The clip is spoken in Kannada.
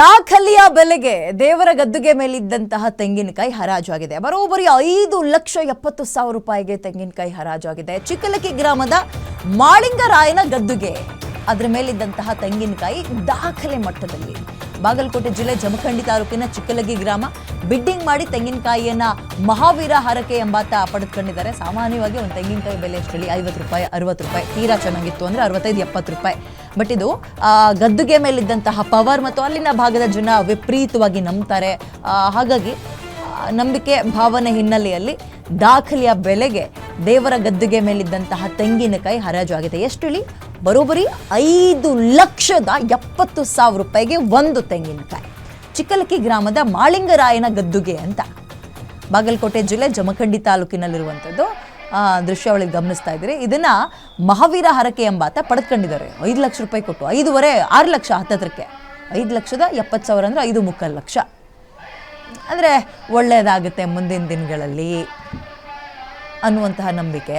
ದಾಖಲೆಯ ಬೆಲೆಗೆ ದೇವರ ಗದ್ದುಗೆ ಮೇಲಿದ್ದಂತಹ ತೆಂಗಿನಕಾಯಿ ಹರಾಜಾಗಿದೆ. ಬರೋಬ್ಬರಿ ಐದು ಲಕ್ಷ ಎಪ್ಪತ್ತು ಸಾವಿರ ರೂಪಾಯಿಗೆ ತೆಂಗಿನಕಾಯಿ ಹರಾಜಾಗಿದೆ. ಚಿಕ್ಕಲಕ್ಕಿ ಗ್ರಾಮದ ಮಾಳಿಂಗರಾಯನ ಗದ್ದುಗೆ ಅದರ ಮೇಲಿದ್ದಂತಹ ತೆಂಗಿನಕಾಯಿ ದಾಖಲೆ ಮಟ್ಟದಲ್ಲಿ. ಬಾಗಲಕೋಟೆ ಜಿಲ್ಲೆ ಜಮಖಂಡಿ ತಾಲೂಕಿನ ಚಿಕ್ಕಲಗಿ ಗ್ರಾಮ ಬಿಡ್ಡಿಂಗ್ ಮಾಡಿ ತೆಂಗಿನಕಾಯಿಯನ್ನ ಮಹಾವೀರ ಹರಕೆ ಎಂಬಾತ ಪಡೆದುಕೊಂಡಿದ್ದಾರೆ. ಸಾಮಾನ್ಯವಾಗಿ ಒಂದು ತೆಂಗಿನಕಾಯಿ ಬೆಲೆ ಎಷ್ಟು ಐವತ್ತು ರೂಪಾಯಿ, ಅರವತ್ತು ರೂಪಾಯಿ ತೀರಾ ಚೆನ್ನಾಗಿತ್ತು ಅಂದ್ರೆ ಅರವತ್ತೈದು, ಎಪ್ಪತ್ತು ರೂಪಾಯಿ. ಬಟ್ ಇದು ಗದ್ದುಗೆ ಮೇಲಿದ್ದಂತಹ ಪವರ್ ಮತ್ತು ಅಲ್ಲಿನ ಭಾಗದ ಜನ ವಿಪರೀತವಾಗಿ ನಂಬ್ತಾರೆ. ಹಾಗಾಗಿ ನಂಬಿಕೆ ಭಾವನೆ ಹಿನ್ನೆಲೆಯಲ್ಲಿ ದಾಖಲೆಯ ಬೆಲೆಗೆ ದೇವರ ಗದ್ದುಗೆ ಮೇಲಿದ್ದಂತಹ ತೆಂಗಿನಕಾಯಿ ಹರಾಜು ಆಗಿದೆ. ಎಷ್ಟು ಹೇಳಿ ಬರೋಬ್ಬರಿ ಐದು ಲಕ್ಷದ ಎಪ್ಪತ್ತು ಸಾವಿರ ರೂಪಾಯಿಗೆ ಒಂದು ತೆಂಗಿನಕಾಯಿ. ಚಿಕ್ಕಲಕ್ಕಿ ಗ್ರಾಮದ ಮಾಳಿಂಗರಾಯನ ಗದ್ದುಗೆ ಅಂತ. ಬಾಗಲಕೋಟೆ ಜಿಲ್ಲೆ ಜಮಖಂಡಿ ತಾಲೂಕಿನಲ್ಲಿರುವಂಥದ್ದು. ದೃಶ್ಯಾವಳಿ ಗಮನಿಸ್ತಾ ಇದ್ದೀರಿ. ಇದನ್ನ ಮಹಾವೀರ ಹರಕೆ ಎಂಬಾತ ಪಡೆದುಕೊಂಡಿದ್ದಾರೆ. ಐದು ಲಕ್ಷ ರೂಪಾಯಿ ಕೊಟ್ಟು, ಐದೂವರೆ, ಆರು ಲಕ್ಷ ಹತ್ತತ್ರಕ್ಕೆ ಐದು ಲಕ್ಷದ ಎಪ್ಪತ್ತು ಸಾವಿರ ಅಂದರೆ ಐದು ಮುಕ್ಕಾಲು ಲಕ್ಷ. ಅಂದರೆ ಒಳ್ಳೆಯದಾಗುತ್ತೆ ಮುಂದಿನ ದಿನಗಳಲ್ಲಿ ಅನ್ನುವಂತಹ ನಂಬಿಕೆ.